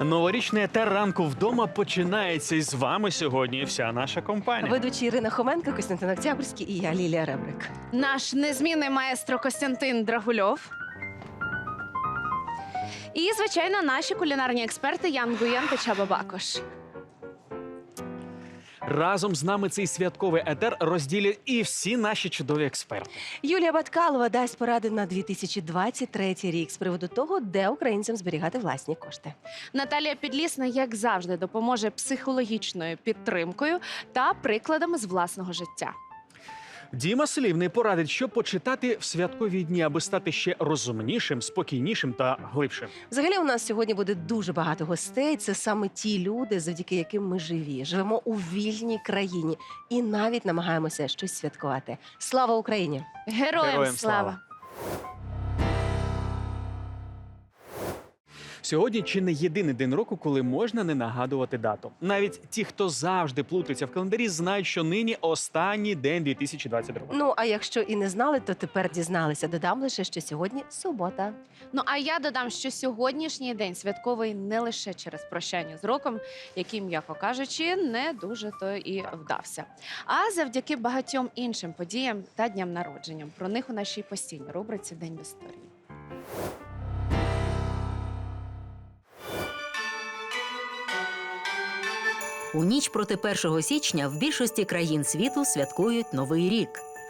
Новорічний етер ранку вдома починається і з вами сьогодні вся наша компанія. Ведучі Ірина Хоменко, Костянтин Октябрьський і я Лілія Ребрик. Наш незмінний маестро Костянтин Драгульов. І, звичайно, наші кулінарні експерти Ян Гуєн та Чаба Бакош. Разом з нами цей святковий етер розділять і всі наші чудові експерти. Юлія Баткалова дасть поради на 2023 рік з приводу того, де українцям зберігати власні кошти. Наталія Підлісна, як завжди, допоможе психологічною підтримкою та прикладами з власного життя. Діма Слівний порадить, що почитати в святкові дні, аби стати ще розумнішим, спокійнішим та глибшим. Взагалі, у нас сьогодні буде дуже багато гостей. Це саме ті люди, завдяки яким ми живі. Живемо у вільній країні і навіть намагаємося щось святкувати. Слава Україні! Героям, Героям слава! Сьогодні чи не єдиний день року, коли можна не нагадувати дату. Навіть ті, хто завжди плутаються в календарі, знають, що нині останній день 2022. Ну а якщо і не знали, то тепер дізналися. Додам лише, що сьогодні субота. Ну а я додам, що сьогоднішній день святковий не лише через прощання з роком, який, м'яко кажучи, не дуже то і вдався, а завдяки багатьом іншим подіям та дням народженням. Про них у нашій постійній рубриці День в історії. У ніч проти 1 січня в більшості країн світу святкують Новий рік.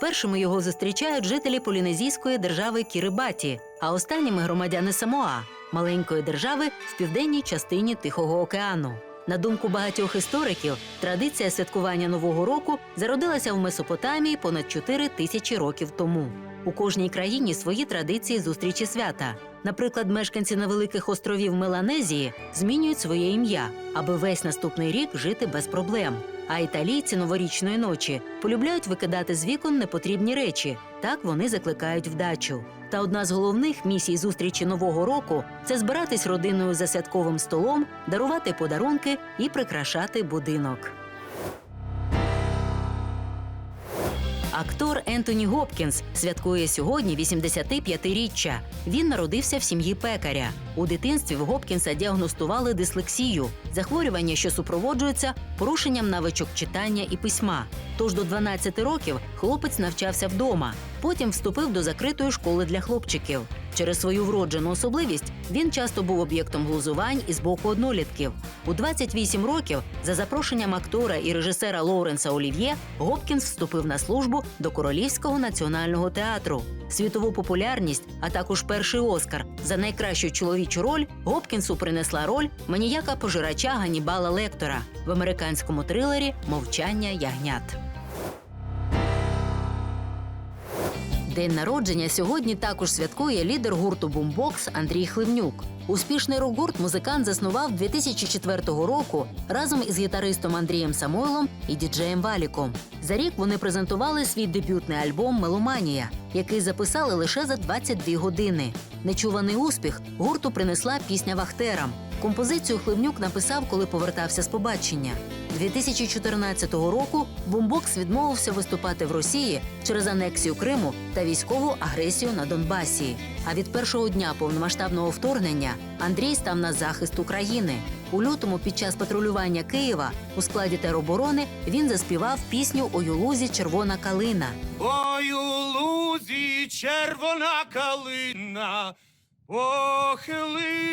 Першими його зустрічають жителі полінезійської держави Кірибаті, а останніми громадяни Самоа, маленької держави в південній частині Тихого океану. На думку багатьох істориків, традиція святкування Нового року зародилася в Месопотамії понад 4 тисячі років тому. У кожній країні свої традиції зустрічі свята. Наприклад, мешканці невеликих островів Меланезії змінюють своє ім'я, аби весь наступний рік жити без проблем. А італійці новорічної ночі полюбляють викидати з вікон непотрібні речі. Так вони закликають вдачу. Та одна з головних місій зустрічі нового року це збиратись родиною за святковим столом, дарувати подарунки і прикрашати будинок. Актор Ентоні Гопкінс святкує сьогодні 85-річчя. Він народився в сім'ї пекаря. У дитинстві в Гопкінса діагностували дислексію, захворювання, що супроводжується порушенням навичок читання і письма. Тож до 12 років хлопець навчався вдома. Потім вступив до закритої школи для хлопчиків. Через свою вроджену особливість він часто був об'єктом глузувань із боку однолітків. У 28 років, за запрошенням актора і режисера Лоуренса Олів'є, Гопкінс вступив на службу до Королівського національного театру. Світову популярність, а також перший Оскар за найкращу чоловічу роль Гопкінсу принесла роль маніяка пожирача Ганібала Лектора в американському трилері Мовчання ягнят. День народження сьогодні також святкує лідер гурту Бумбокс Андрій Хливнюк. Успішний рок-гурт музикант заснував 2004 року разом із гітаристом Андрієм Самойлом і діджеєм Валіком. За рік вони презентували свій дебютний альбом Меломанія, який записали лише за 22 години. Нечуваний успіх гурту принесла пісня Вахтерам. Композицію Хливнюк написав, коли повертався з побачення. 2014 року Бумбокс відмовився виступати в Росії через анексію Криму та військову агресію на Донбасі. А від першого дня повномасштабного вторгнення Андрій став на захист України. У лютому під час патрулювання Києва у складі тероборони він заспівав пісню «Ой у лузі червона калина. Ой, у лузі червона калина похилилася.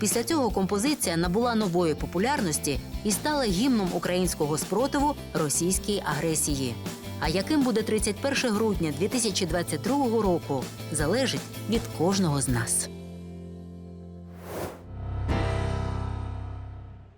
Після цього композиція набула нової популярності і стала гімном українського спротиву російській агресії. А яким буде 31 грудня 2022 року, залежить від кожного з нас.